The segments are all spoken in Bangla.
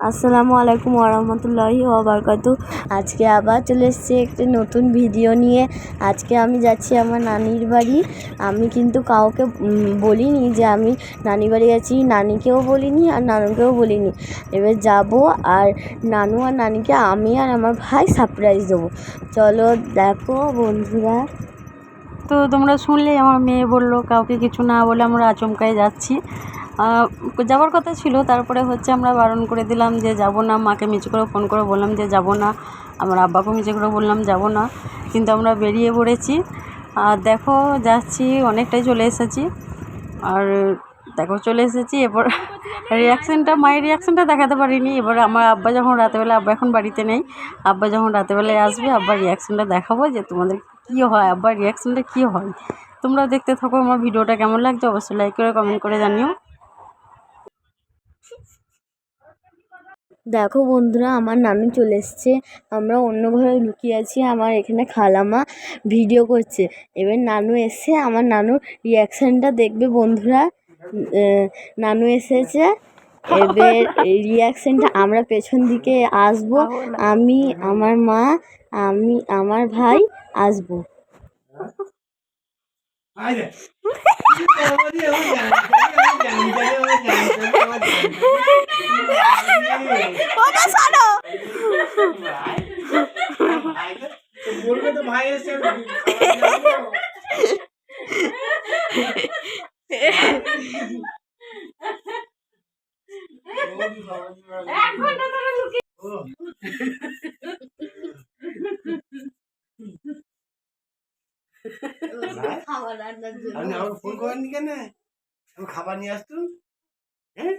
আসসালামু আলাইকুম ওরহমতুল্লাহি ওবরকাতু আজকে আবার চলে এসেছি একটি নতুন ভিডিও নিয়ে। আজকে আমি যাচ্ছি আমার নানির বাড়ি। আমি কিন্তু কাউকে বলিনি যে আমি নানি বাড়ি যাচ্ছি। নানিকেও বলিনি আর নানুকেও বলিনি। এবার যাব আর নানু আর নানিকে আমি আর আমার ভাই সারপ্রাইজ দেবো। চলো দেখো বন্ধুরা। তো তোমরা শুনলে আমার মেয়ে বলল, কাউকে কিছু না বলে আমরা আচমকায় যাচ্ছি। যাওয়ার কথা ছিল, তারপরে হচ্ছে আমরা বারণ করে দিলাম যে যাব না, মাকে মিচে করে ফোন করে বললাম যে যাব না, আমার আব্বাকেও মিচে করে বললাম যাব না, কিন্তু আমরা বেরিয়ে পড়েছি। আর দেখো, যাচ্ছি, অনেকটাই চলে এসেছি। আর দেখো, চলে এসেছি এবার রিয়াকশানটা মায়ের রিয়াকশানটা দেখাতে পারিনি। এবার আমার আব্বা যখন রাতেবেলা, আব্বা এখন বাড়িতে নেই। আব্বা যখন রাতেবেলায় আসবে, আব্বার রিয়াকশানটা দেখাবো যে তোমাদের কী হয়, আব্বার রিয়াকশানটা কী হয়। তোমরা দেখতে থাকো আমার ভিডিওটা কেমন লাগছে, অবশ্যই লাইক করে কমেন্ট করে জানিও। দেখো বন্ধুরা, আমার নানু চলে এসছে। আমরা অন্য ঘরে লুকিয়ে আছি, আমার এখানে খালামা ভিডিও করছে। এবার নানু এসে আমার নানুর রিয়াকশানটা দেখবে বন্ধুরা। নানু এসেছে, এবার রিয়াকশানটা আমরা পেছন দিকে আসব। আমি, আমার মা, আমি, আমার ভাই আসব। ওটা ছাড়ো বলবে তো ভাই এসে খাবার রান্নার জন্য আপনি আমাকে ফোন করেননি কেন? আমি খাবার নিয়ে আসতুন হ্যাঁ?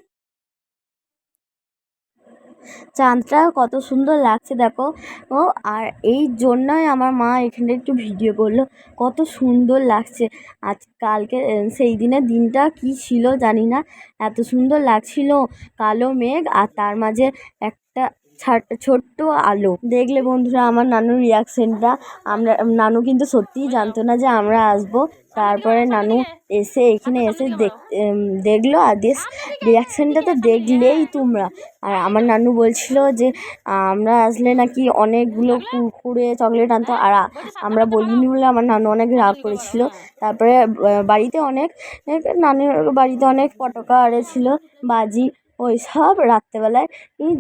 চাঁদটা কত সুন্দর লাগছে দেখো। ও আর এই জন্যই আমার মা এখানে একটু ভিডিও করল। কত সুন্দর লাগছে। আজ কালকে সেই দিনের দিনটা কি ছিল জানি না। এত সুন্দর লাগছিল। কালো মেঘ আর তার মাঝে একটা ছোট্ট আলো। দেখলে বন্ধুরা আমার নানুর রিয়াকশনটা আমরা, নানু কিন্তু সত্যিই জানতো না যে আমরা আসব। তারপরে নানু এসে এখানে এসে দেখ দেখল আর রিয়াকশনটা তো দেখলেই তোমরা। আর আমার নানু বলছিল যে, আমরা আসলে নাকি অনেকগুলো কুরকুরে, চকলেট আনতো। আর আমরা বলিনি বলে আমার নানু অনেক রাগ করেছিল। তারপরে বাড়িতে অনেক, নানুর বাড়িতে অনেক পটকা আরে ছিল, বাজি। ওই সব রাত্রেবেলায়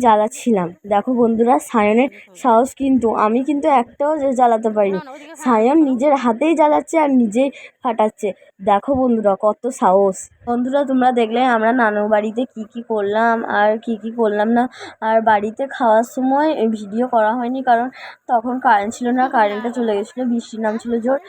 জ্বালাচ্ছিলাম। দেখো বন্ধুরা সায়নের সাহস কিন্তু আমি কিন্তু একটাও জ্বালাতে পারিনি। সায়ন নিজের হাতেই জ্বালাচ্ছে আর নিজেই ফাটাচ্ছে। দেখো বন্ধুরা কত সাহস। বন্ধুরা তোমরা দেখলে আমরা নানুর বাড়িতে কি কি করলাম আর কি কি করলাম না। আর বাড়িতে খাওয়ার সময় ভিডিও করা হয়নি কারণ তখন কারেন্ট ছিল না কারেন্টটা চলে গেছিল বৃষ্টির নাম ছিল জোর।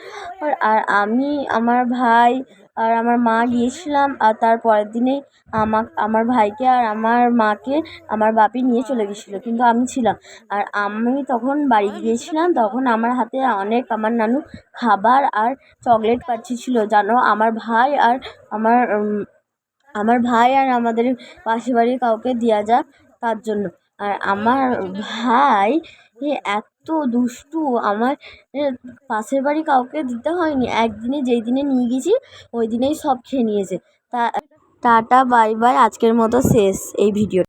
আর আমি আমার ভাই আর আমার মা গিয়েছিলাম, আর তার পরের দিনেই আমা আমার ভাইকে আর আমার মাকে আমার বাপি নিয়ে চলে গেছিল কিন্তু আমি ছিলাম। আর আমি তখন বাড়ি গিয়েছিলাম, তখন আমার হাতে অনেক আমার নানু খাবার আর চকলেট পাঠিয়েছিল জানো? আমার ভাই আর আমার আমার ভাই আর আমাদের পাশের বাড়ির কাউকে দেওয়া যাক তার জন্য। আর আমার ভাই এত দুষ্টু, আমার পাশের বাড়ি কাউকে দিতে হয়নি। একদিনে যেই দিনে নিয়ে গেছি, ওই দিনেই সব খেয়ে নিয়েছে। তা টাটা, বাই বাই, আজকের মতো শেষ এই ভিডিও।